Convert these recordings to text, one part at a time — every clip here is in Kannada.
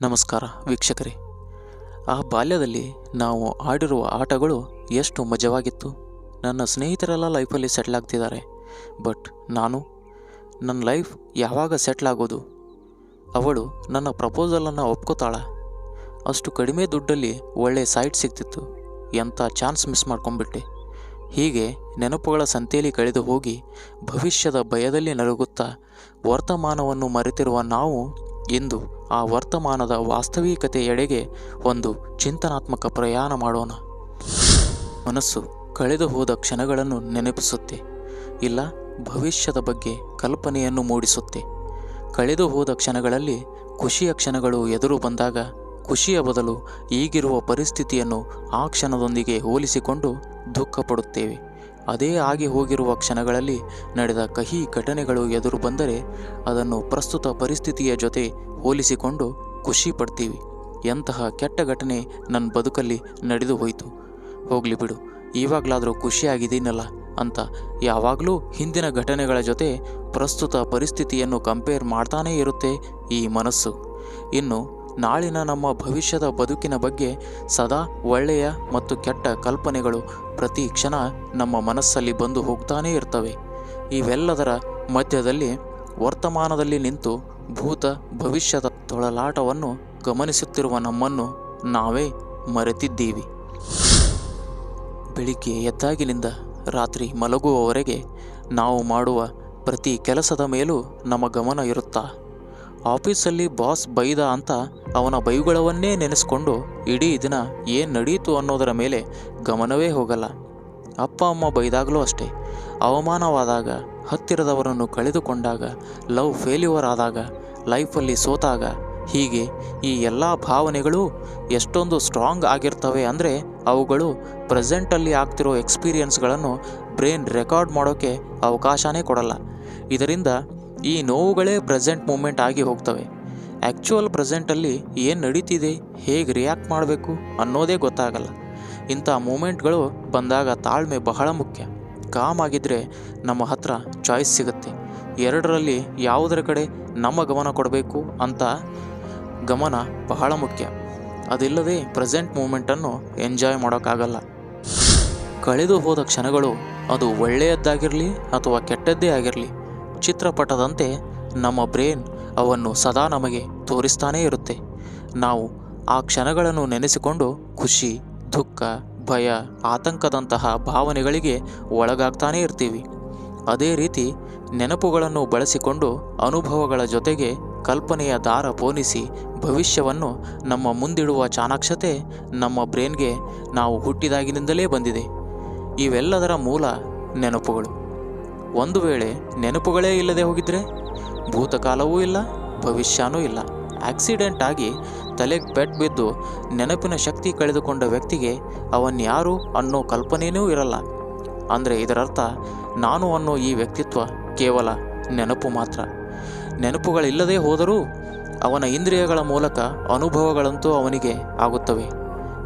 ನಮಸ್ಕಾರ ವೀಕ್ಷಕರೇ. ಆ ಬಾಲ್ಯದಲ್ಲಿ ನಾವು ಆಡಿರುವ ಆಟಗಳು ಎಷ್ಟು ಮಜವಾಗಿತ್ತು. ನನ್ನ ಸ್ನೇಹಿತರೆಲ್ಲ ಲೈಫಲ್ಲಿ ಸೆಟ್ಲ್ ಆಗ್ತಿದ್ದಾರೆ. ಬಟ್ ನಾನು, ನನ್ನ ಲೈಫ್ ಯಾವಾಗ ಸೆಟ್ಲ್ ಆಗೋದು? ಅವಳು ನನ್ನ ಪ್ರಪೋಸಲನ್ನು ಒಪ್ಕೋತಾಳ. ಅಷ್ಟು ಕಡಿಮೆ ದುಡ್ಡಲ್ಲಿ ಒಳ್ಳೆ ಸೈಟ್ ಸಿಗ್ತಿತ್ತು. ಎಂಥ ಚಾನ್ಸ್ ಮಿಸ್ ಮಾಡ್ಕೊಂಬಿಟ್ಟೆ ಹೀಗೆ ನೆನಪುಗಳ ಸಂತೆಯಲ್ಲಿ ಕಳೆದು ಹೋಗಿ ಭವಿಷ್ಯದ ಭಯದಲ್ಲಿ ನರಗುತ್ತಾ ವರ್ತಮಾನವನ್ನು ಮರೆತಿರುವ ನಾವು ಇಂದು ಆ ವರ್ತಮಾನದ ವಾಸ್ತವಿಕತೆಯೆಡೆಗೆ ಒಂದು ಚಿಂತನಾತ್ಮಕ ಪ್ರಯಾಣ ಮಾಡೋಣ. ಮನಸ್ಸು ಕಳೆದು ಹೋದ ಕ್ಷಣಗಳನ್ನು ನೆನಪಿಸುತ್ತೆ. ಇಲ್ಲ, ಭವಿಷ್ಯದ ಬಗ್ಗೆ ಕಲ್ಪನೆಯನ್ನು ಮೂಡಿಸುತ್ತೆ. ಕಳೆದು ಹೋದ ಕ್ಷಣಗಳಲ್ಲಿ ಖುಷಿಯ ಕ್ಷಣಗಳು ಎದುರು ಬಂದಾಗ ಖುಷಿಯ ಬದಲು ಈಗಿರುವ ಪರಿಸ್ಥಿತಿಯನ್ನು ಆ ಕ್ಷಣದೊಂದಿಗೆ ಹೋಲಿಸಿಕೊಂಡು ದುಃಖ ಪಡುತ್ತೇವೆ ಅದೇ ಆಗಿ ಹೋಗಿರುವ ಕ್ಷಣಗಳಲ್ಲಿ ನಡೆದ ಕಹಿ ಘಟನೆಗಳು ಎದುರು ಬಂದರೆ ಅದನ್ನು ಪ್ರಸ್ತುತ ಪರಿಸ್ಥಿತಿಯ ಜೊತೆ ಹೋಲಿಸಿಕೊಂಡು ಖುಷಿ ಪಡ್ತೀವಿ. ಎಂತಹ ಕೆಟ್ಟ ಘಟನೆ ನನ್ನ ಬದುಕಲ್ಲಿ ನಡೆದು ಹೋಯಿತು. ಹೋಗಲಿ ಬಿಡು ಇವಾಗಲಾದರೂ ಖುಷಿಯಾಗಿದ್ದೀನಲ್ಲ ಅಂತ ಯಾವಾಗಲೂ ಹಿಂದಿನ ಘಟನೆಗಳ ಜೊತೆ ಪ್ರಸ್ತುತ ಪರಿಸ್ಥಿತಿಯನ್ನು ಕಂಪೇರ್ ಮಾಡ್ತಾನೇ ಇರುತ್ತೆ ಈ ಮನಸ್ಸು. ಇನ್ನು ನಾಳಿನ ನಮ್ಮ ಭವಿಷ್ಯದ ಬದುಕಿನ ಬಗ್ಗೆ ಸದಾ ಒಳ್ಳೆಯ ಮತ್ತು ಕೆಟ್ಟ ಕಲ್ಪನೆಗಳು ಪ್ರತಿ ಕ್ಷಣ ನಮ್ಮ ಮನಸ್ಸಲ್ಲಿ ಬಂದು ಹೋಗ್ತಾನೇ ಇರ್ತವೆ. ಇವೆಲ್ಲದರ ಮಧ್ಯದಲ್ಲಿ ವರ್ತಮಾನದಲ್ಲಿ ನಿಂತು ಭೂತ ಭವಿಷ್ಯದ ತೊಳಲಾಟವನ್ನು ಗಮನಿಸುತ್ತಿರುವ ನಮ್ಮನ್ನು ನಾವೇ ಮರೆತಿದ್ದೀವಿ. ಬೆಳಿಗ್ಗೆ ಎದ್ದಾಗಿನಿಂದ ರಾತ್ರಿ ಮಲಗುವವರೆಗೆ ನಾವು ಮಾಡುವ ಪ್ರತಿ ಕೆಲಸದ ಮೇಲೂ ನಮ್ಮ ಗಮನ ಇರುತ್ತಾ? ಆಫೀಸಲ್ಲಿ ಬಾಸ್ ಬೈದ ಅಂತ ಅವನ ಬೈಗುಳವನ್ನೇ ನೆನೆಸ್ಕೊಂಡು ಇಡೀ ದಿನ ಏನು ನಡೀತು ಅನ್ನೋದರ ಮೇಲೆ ಗಮನವೇ ಹೋಗಲ್ಲ. ಅಪ್ಪ, ಅಮ್ಮ ಬೈದಾಗಲೂ ಅಷ್ಟೇ. ಅವಮಾನವಾದಾಗ, ಹತ್ತಿರದವರನ್ನು ಕಳೆದುಕೊಂಡಾಗ, ಲವ್ ಫೇಲ್ಯೂರ್ ಆದಾಗ, ಲೈಫಲ್ಲಿ ಸೋತಾಗ, ಹೀಗೆ ಈ ಎಲ್ಲ ಭಾವನೆಗಳು ಎಷ್ಟೊಂದು ಸ್ಟ್ರಾಂಗ್ ಆಗಿರ್ತವೆ ಅಂದರೆ ಅವುಗಳು ಪ್ರೆಸೆಂಟಲ್ಲಿ ಆಗ್ತಿರೋ ಎಕ್ಸ್ಪೀರಿಯನ್ಸ್ಗಳನ್ನು ಬ್ರೈನ್ ರೆಕಾರ್ಡ್ ಮಾಡೋಕ್ಕೆ ಅವಕಾಶನೇ ಕೊಡಲ್ಲ. ಇದರಿಂದ ಈ ನೋವುಗಳೇ ಪ್ರೆಸೆಂಟ್ ಮೂಮೆಂಟ್ ಆಗಿ ಹೋಗ್ತವೆ. ಆ್ಯಕ್ಚುಯಲ್ ಪ್ರೆಸೆಂಟಲ್ಲಿ ಏನು ನಡೀತಿದೆ, ಹೇಗೆ ರಿಯಾಕ್ಟ್ ಮಾಡಬೇಕು ಅನ್ನೋದೇ ಗೊತ್ತಾಗಲ್ಲ. ಇಂಥ ಮೂಮೆಂಟ್ಗಳು ಬಂದಾಗ ತಾಳ್ಮೆ ಬಹಳ ಮುಖ್ಯ. ಕಾಮ್ ಆಗಿದ್ದರೆ ನಮ್ಮ ಹತ್ರ ಚಾಯ್ಸ್ ಸಿಗುತ್ತೆ. ಎರಡರಲ್ಲಿ ಯಾವುದರ ಕಡೆ ನಮ್ಮ ಗಮನ ಕೊಡಬೇಕು ಅಂತ ಗಮನ ಬಹಳ ಮುಖ್ಯ. ಅದಿಲ್ಲದೆ ಪ್ರೆಸೆಂಟ್ ಮೂಮೆಂಟನ್ನು ಎಂಜಾಯ್ ಮಾಡೋಕ್ಕಾಗಲ್ಲ. ಕಳೆದು ಹೋದ ಕ್ಷಣಗಳು ಅದು ಒಳ್ಳೆಯದ್ದಾಗಿರಲಿ ಅಥವಾ ಕೆಟ್ಟದ್ದೇ ಆಗಿರಲಿ ಚಿತ್ರಪಟದಂತೆ ನಮ್ಮ ಬ್ರೇನ್ ಅವನ್ನು ಸದಾ ನಮಗೆ ತೋರಿಸ್ತಾನೇ ಇರುತ್ತೆ. ನಾವು ಆ ಕ್ಷಣಗಳನ್ನು ನೆನೆಸಿಕೊಂಡು ಖುಷಿ, ದುಃಖ, ಭಯ, ಆತಂಕದಂತಹ ಭಾವನೆಗಳಿಗೆ ಒಳಗಾಗ್ತಾನೇ ಇರ್ತೀವಿ. ಅದೇ ರೀತಿ ನೆನಪುಗಳನ್ನು ಬಳಸಿಕೊಂಡು ಅನುಭವಗಳ ಜೊತೆಗೆ ಕಲ್ಪನೆಯ ದಾರ ಪೋನಿಸಿ ಭವಿಷ್ಯವನ್ನು ನಮ್ಮ ಮುಂದಿಡುವ ಚಾಣಾಕ್ಷತೆ ನಮ್ಮ ಬ್ರೇನ್ಗೆ ನಾವು ಹುಟ್ಟಿದಾಗಿನಿಂದಲೇ ಬಂದಿದೆ. ಇವೆಲ್ಲದರ ಮೂಲ ನೆನಪುಗಳು. ಒಂದು ವೇಳೆ ನೆನಪುಗಳೇ ಇಲ್ಲದೆ ಹೋಗಿದ್ರೆ ಭೂತಕಾಲವೂ ಇಲ್ಲ, ಭವಿಷ್ಯನೂ ಇಲ್ಲ. ಆಕ್ಸಿಡೆಂಟ್ ಆಗಿ ತಲೆಗೆ ಬೆಟ್ ಬಿದ್ದು ನೆನಪಿನ ಶಕ್ತಿ ಕಳೆದುಕೊಂಡ ವ್ಯಕ್ತಿಗೆ ಅವನ್ಯಾರು ಅನ್ನೋ ಕಲ್ಪನೆಯೂ ಇರಲ್ಲ. ಅಂದರೆ ಇದರರ್ಥ ನಾನು ಅನ್ನೋ ಈ ವ್ಯಕ್ತಿತ್ವ ಕೇವಲ ನೆನಪು ಮಾತ್ರ. ನೆನಪುಗಳಿಲ್ಲದೆ ಹೋದರೂ ಅವನ ಇಂದ್ರಿಯಗಳ ಮೂಲಕ ಅನುಭವಗಳಂತೂ ಅವನಿಗೆ ಆಗುತ್ತವೆ.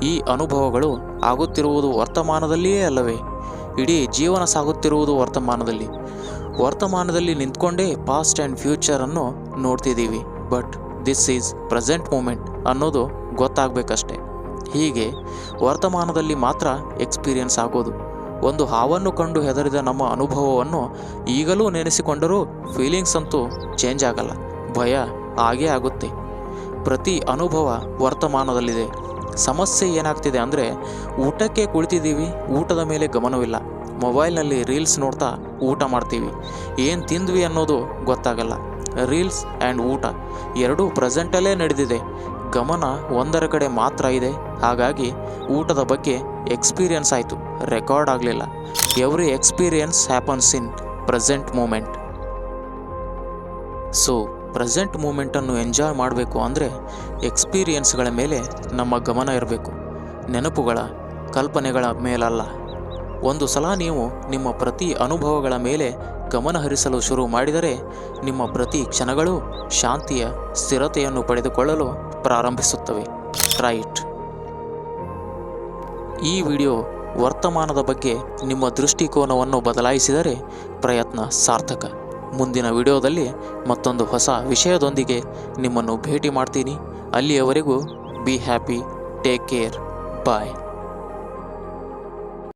ಈ ಅನುಭವಗಳು ಆಗುತ್ತಿರುವುದು ವರ್ತಮಾನದಲ್ಲಿಯೇ ಅಲ್ಲವೇ? ಇಡೀ ಜೀವನ ಸಾಗುತ್ತಿರುವುದು ವರ್ತಮಾನದಲ್ಲಿ. ವರ್ತಮಾನದಲ್ಲಿ ನಿಂತ್ಕೊಂಡೇ ಪಾಸ್ಟ್ ಆ್ಯಂಡ್ ಫ್ಯೂಚರನ್ನು ನೋಡ್ತಿದ್ದೀವಿ. But this is present moment ಅನ್ನೋದು ಗೊತ್ತಾಗಬೇಕಷ್ಟೆ. ಹೀಗೆ ವರ್ತಮಾನದಲ್ಲಿ ಮಾತ್ರ ಎಕ್ಸ್ಪೀರಿಯನ್ಸ್ ಆಗೋದು. ಒಂದು ಹಾವನ್ನು ಕಂಡು ಹೆದರಿದ ನಮ್ಮ ಅನುಭವವನ್ನು ಈಗಲೂ ನೆನೆಸಿಕೊಂಡರೂ ಫೀಲಿಂಗ್ಸ್ ಅಂತೂ ಚೇಂಜ್ ಆಗಲ್ಲ. ಭಯ ಹಾಗೇ ಆಗುತ್ತೆ. ಪ್ರತಿ ಅನುಭವ ವರ್ತಮಾನದಲ್ಲಿದೆ. ಸಮಸ್ಯೆ ಏನಾಗ್ತಿದೆ ಅಂದರೆ ಊಟಕ್ಕೆ ಕುಳಿತಿದ್ದೀವಿ, ಊಟದ ಮೇಲೆ ಗಮನವಿಲ್ಲ. ಮೊಬೈಲ್ನಲ್ಲಿ ರೀಲ್ಸ್ ನೋಡ್ತಾ ಊಟ ಮಾಡ್ತೀವಿ. ಏನು ತಿಂದ್ವಿ ಅನ್ನೋದು ಗೊತ್ತಾಗಲ್ಲ. ರೀಲ್ಸ್ ಆ್ಯಂಡ್ ಊಟ ಎರಡೂ ಪ್ರೆಸೆಂಟಲ್ಲೇ ನಡೆದಿದೆ. ಗಮನ ಒಂದರ ಕಡೆ ಮಾತ್ರ ಇದೆ. ಹಾಗಾಗಿ ಊಟದ ಬಗ್ಗೆ ಎಕ್ಸ್ಪೀರಿಯನ್ಸ್ ಆಯಿತು. ರೆಕಾರ್ಡ್ ಆಗಲಿಲ್ಲ. Every experience happens in present moment. So present ಮೂಮೆಂಟನ್ನು enjoy ಮಾಡಬೇಕು ಅಂದರೆ ಎಕ್ಸ್ಪೀರಿಯನ್ಸ್ಗಳ ಮೇಲೆ ನಮ್ಮ ಗಮನ ಇರಬೇಕು, ನೆನಪುಗಳ, ಕಲ್ಪನೆಗಳ ಮೇಲಲ್ಲ. ಒಂದು ಸಲ ನೀವು ನಿಮ್ಮ ಪ್ರತಿ ಅನುಭವಗಳ ಮೇಲೆ ಗಮನ ಹರಿಸಲು ಶುರು ಮಾಡಿದರೆ ನಿಮ್ಮ ಪ್ರತಿ ಕ್ಷಣಗಳು ಶಾಂತಿಯ, ಸ್ಥಿರತೆಯನ್ನು ಪಡೆದುಕೊಳ್ಳಲು ಪ್ರಾರಂಭಿಸುತ್ತವೆ. ರೈಟ್. ಈ ವಿಡಿಯೋ ವರ್ತಮಾನದ ಬಗ್ಗೆ ನಿಮ್ಮ ದೃಷ್ಟಿಕೋನವನ್ನು ಬದಲಾಯಿಸಿದರೆ ಪ್ರಯತ್ನ ಸಾರ್ಥಕ. ಮುಂದಿನ ವಿಡಿಯೋದಲ್ಲಿ ಮತ್ತೊಂದು ಹೊಸ ವಿಷಯದೊಂದಿಗೆ ನಿಮ್ಮನ್ನು ಭೇಟಿ ಮಾಡ್ತೀನಿ. ಅಲ್ಲಿಯವರೆಗೂ be happy take care bye